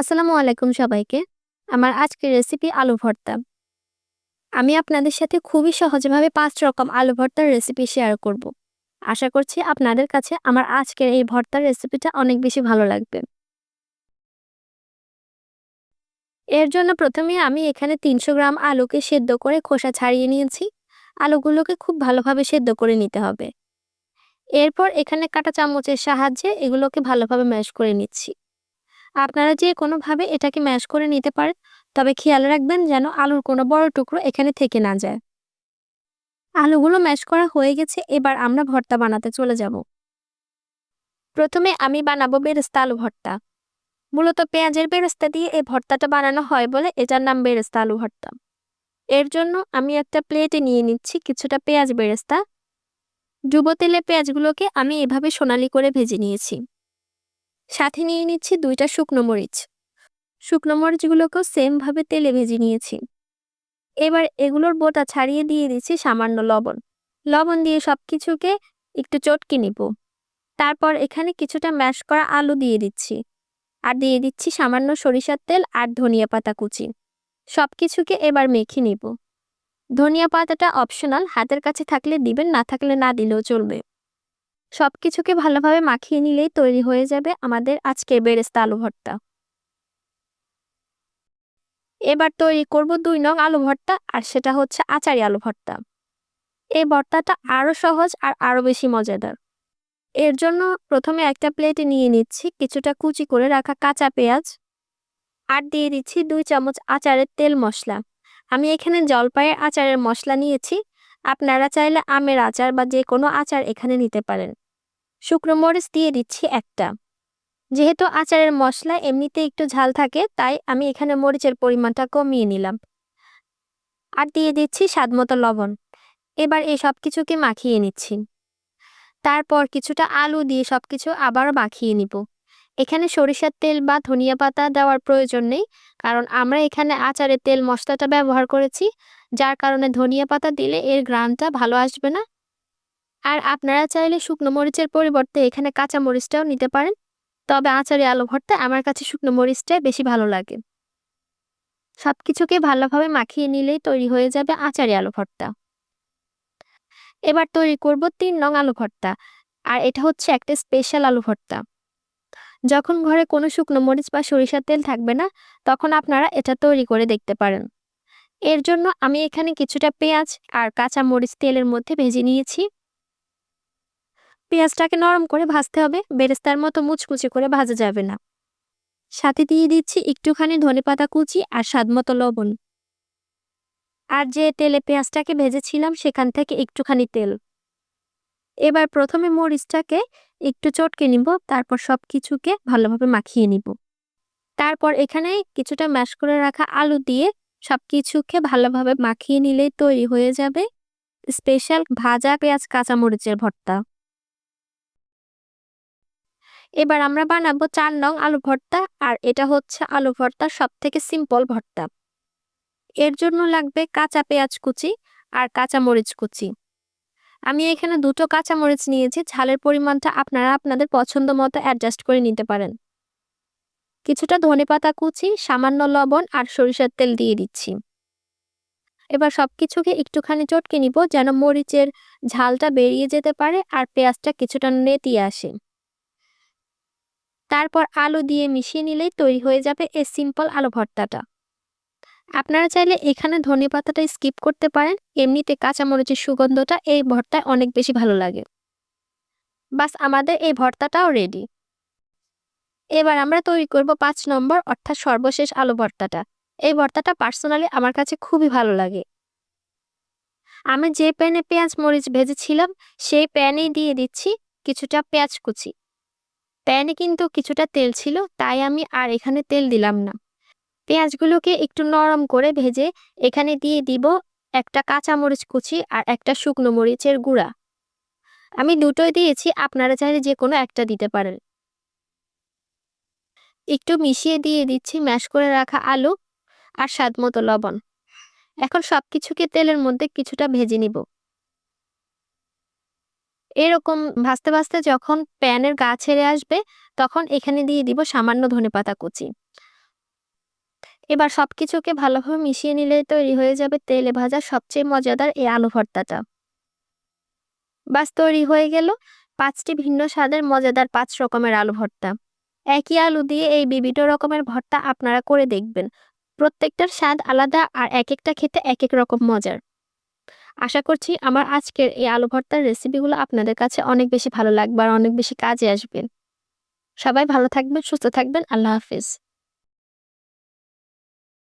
আসসালামু আলাইকুম সবাইকে। আমার আজকের রেসিপি আলু ভর্তা। আমি আপনাদের সাথে খুবই সহজভাবে পাঁচ রকম আলু ভর্তার রেসিপি শেয়ার করব। আশা করছি আপনাদের কাছে আমার আজকের এই ভর্তার রেসিপিটা অনেক বেশি ভালো লাগবে। এর জন্য প্রথমে আমি এখানে ৩০০ গ্রাম আলুকে সেদ্ধ করে খোসা ছাড়িয়ে নিয়েছি। আলুগুলোকে খুব ভালোভাবে সেদ্ধ করে নিতে হবে। এরপর এখানে কাটা চামচের সাহায্যে এগুলোকে ভালোভাবে ম্যাশ করে নিচ্ছি। আপনারা যে কোনোভাবে এটাকে ম্যাশ করে নিতে পারেন। তবে খেয়াল রাখবেন যেন আলুর কোনো বড় টুকরো এখানে থেকে না যায়। আলুগুলো ম্যাশ করা হয়ে গেছে, এবার আমরা ভর্তা বানাতে চলে যাব। প্রথমে আমি বানাবো বেরেস্তা আলু ভর্তা। মূলত পেঁয়াজের বেরেস্তা দিয়ে এই ভর্তাটা বানানো হয় বলে এটার নাম বেরেস্তা আলু ভর্তা। এর জন্য আমি একটা প্লেটে নিয়ে নিচ্ছি কিছুটা পেঁয়াজ বেরেস্তা। ডুবো তেলে পেঁয়াজগুলোকে আমি এভাবে সোনালি করে ভেজে নিয়েছি। সাথে নিয়ে নিচ্ছি দুইটা শুকনো মরিচ। শুকনো মরিচগুলোকেও সেমভাবে তেলে ভেজে নিয়েছি। এবার এগুলোর বোটা ছাড়িয়ে দিয়ে দিচ্ছি সামান্য লবণ। লবণ দিয়ে সব কিছুকে একটু চটকে নিব। তারপর এখানে কিছুটা ম্যাশ করা আলু দিয়ে দিচ্ছি। আর দিয়ে দিচ্ছি সামান্য সরিষার তেল আর ধনিয়া পাতা কুচি। সব কিছুকে এবার মেখে নিব। ধনিয়া পাতাটা অপশনাল হাতের কাছে থাকলে দিবেন, না থাকলে না দিলেও চলবে। সব কিছুকে ভালোভাবে মাখিয়ে নিলেই তৈরি হয়ে যাবে আমাদের আজকের বেরেস্তা আলু ভর্তা। এবার তৈরি করব দুই নং আলু ভর্তা আর সেটা হচ্ছে আচারি আলু ভর্তা। এই ভর্তাটা আরও সহজ আর আরও বেশি মজাদার। এর জন্য প্রথমে একটা প্লেটে নিয়ে নিচ্ছি কিছুটা কুচি করে রাখা কাঁচা পেঁয়াজ আর দিয়ে দিচ্ছি দুই চামচ আচারের তেল মশলা। আমি এখানে জলপাইয়ের আচারের মশলা নিয়েছি। আপনারা চাইলে আমের আচার বা যে কোনো আচার এখানে নিতে পারেন। শুকনো মরিচ দিয়ে দিচ্ছি একটা। যেহেতু আচারের মশলা এমনিতে একটু ঝাল থাকে, তাই আমি এখানে মরিচের পরিমাণটা কমিয়ে নিলাম। আর দিয়ে দিচ্ছি স্বাদমতো লবণ। এবার এই সব কিছুকে মাখিয়ে নিচ্ছি। তারপর কিছুটা আলু দিয়ে সব কিছু আবারও মাখিয়ে নিব। এখানে সরিষার তেল বা ধনিয়া পাতা দেওয়ার প্রয়োজন নেই, কারণ আমরা এখানে আচারের তেল মশলাটা ব্যবহার করেছি, যার কারণে ধনিয়া পাতা দিলে এর গ্রানটা ভালো আসবে না আর আপনারা চাইলে শুকনো মরিচের পরিবর্তে এখানে কাঁচা মরিচটাও নিতে পারেন। তবে আচারে আলু ভর্তা আমার কাছে শুকনো মরিচটাই বেশি ভালো লাগে। সব কিছুকে ভালোভাবে মাখিয়ে নিলেই তৈরি হয়ে যাবে আচারি আলু ভর্তা। এবার তৈরি করব তিন নং আলু ভর্তা, আর এটা হচ্ছে একটা স্পেশাল আলু ভর্তা। যখন ঘরে কোনো শুকনো মরিচ বা সরিষার তেল থাকবে না, তখন আপনারা এটা তৈরি করে দেখতে পারেন। এর জন্য আমি এখানে কিছুটা পেঁয়াজ আর কাঁচা মরিচ তেলের মধ্যে ভেজে নিয়েছি। পেঁয়াজটাকে নরম করে ভাজতে হবে। বেরেস্তার মতো মুচকুচি করে ভাজা যাবে না। সাথে দিয়ে দিচ্ছি একটুখানি ধনেপাতা কুচি আর স্বাদ মতো লবণ। আর যে তেলে পেঁয়াজটাকে ভেজেছিলাম সেখান থেকে একটুখানি তেল। এবার প্রথমে মরিচটাকে একটু চটকে নিব, তারপর সব কিছুকে ভালোভাবে মাখিয়ে নিব। তারপর এখানে কিছুটা ম্যাশ করে রাখা আলু দিয়ে সব কিছুকে ভালোভাবে মাখিয়ে নিলেই তৈরি হয়ে যাবে স্পেশাল ভাজা পেঁয়াজ কাঁচামরিচের ভর্তা। এবার আমরা বানাবো চার নং আলু ভর্তা, আর এটা হচ্ছে আলু ভর্তা সব থেকে সিম্পল ভর্তা। এর জন্য লাগবে কাঁচা পেঁয়াজ কুচি আর কাঁচা মরিচ কুচি। আমি এখানে দুটো কাঁচা মরিচ নিয়েছি, ঝালের পরিমাণটা আপনারা আপনাদের পছন্দ মতো অ্যাডজাস্ট করে নিতে পারেন। কিছুটা ধনে পাতা কুচি, সামান্য লবণ আর সরিষার তেল দিয়ে দিচ্ছি। এবার সব কিছুকে একটুখানি চটকে নিব যেন মরিচের ঝালটা বেরিয়ে যেতে পারে আর পেঁয়াজটা কিছুটা নেতিয়ে আসে। তারপর আলু দিয়ে মিশিয়ে নিলেই তৈরি হয়ে যাবে এই সিম্পল আলু ভর্তাটা। আপনারা চাইলে এখানে ধনে পাতাটা স্কিপ করতে পারেন, এমনিতে কাঁচামরিচের সুগন্ধটা এই ভর্তায় অনেক বেশি ভালো লাগে। বাস, আমাদের এই ভর্তাটাও রেডি এবার আমরা তৈরি করব পাঁচ নম্বর অর্থাৎ সর্বশেষ আলু ভর্তাটা। এই ভর্তাটা পার্সোনালি আমার কাছে খুবই ভালো লাগে। আমি যে প্যানে পেঁয়াজ মরিচ ভেজেছিলাম, সেই প্যানেই দিয়ে দিচ্ছি কিছুটা পেঁয়াজ কুচি। প্যানে কিন্তু কিছুটা তেল ছিল, তাই আমি আর এখানে তেল দিলাম না। পেঁয়াজগুলোকে একটু নরম করে ভেজে এখানে দিয়ে দিব একটা কাঁচা মরিচ কুচি আর একটা শুকনো মরিচের গুঁড়া। আমি দুটোই দিয়েছি, আপনারা চাইলে যে কোনো একটা দিতে পারেন। একটু মিশিয়ে দিয়ে দিচ্ছি ম্যাশ করে রাখা আলু আর স্বাদ মতো লবণ। এখন সব কিছুকে তেলের মধ্যে কিছুটা ভেজে নিব। এরকম ভাজতে ভাজতে যখন প্যানের গা ছেড়ে আসবে, তখন এখানে দিয়ে দিব সামান্য ধনেপাতা কুচি। এবার সবকিছুকে ভালোভাবে মিশিয়ে নিলেই তৈরি হয়ে যাবে তেলে ভাজা সবচেয়ে মজাদার এই আলু ভর্তাটা। বাস তৈরি হয়ে গেল পাঁচটি ভিন্ন স্বাদের মজাদার পাঁচ রকমের আলু ভর্তা। একই আলু দিয়ে এই বিভিন্ন রকমের ভর্তা আপনারা করে দেখবেন। প্রত্যেকটার স্বাদ আলাদা আর এক একটা খেতে এক এক রকম মজার। আশা করছি আমার আজকের এই আলু ভর্তার রেসিপিগুলো আপনাদের কাছে অনেক বেশি ভালো লাগবে আর অনেক বেশি কাজে আসবেন সবাই ভালো থাকবেন, সুস্থ থাকবেন, আল্লাহ হাফিজ।